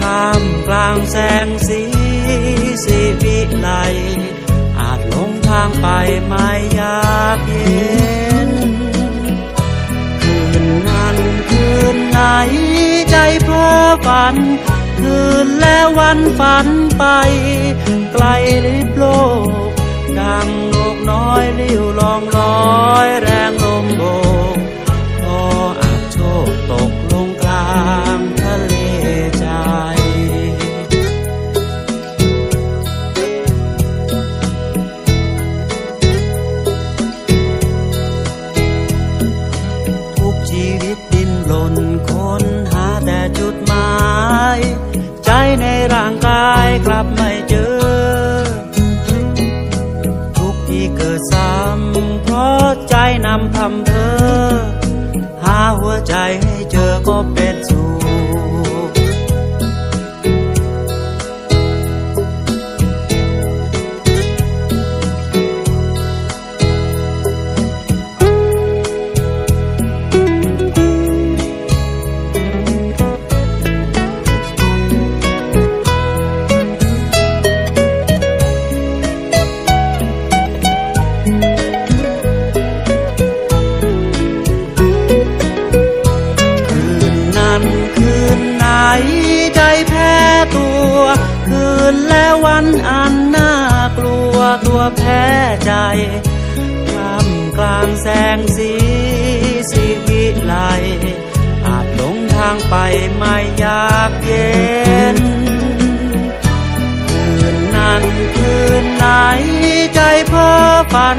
ท่ามกลางแสงสีสีวิไลอาจหลงทางไปไม่อยากเห็น คืนนั้นคืนไหนใจเพ้อฝัน คืนแล้ววันฝันไป ไกลลิบโลก ดังนกน้อยลิ้วลองลอย นำทำเพอหาหัวใจให้เจอก็เป็นสุ ตัวแพ้ใจท่ามกลางแสงสีสีวิไลอาจหลงทางไปไม่อยากเย็น คืนนั้นคืนไหนใจเพ้อฝัน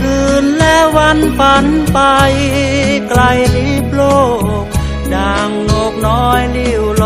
คืนและวันฝันไป ไกลลิบโลกดังนกน้อยลิ้วล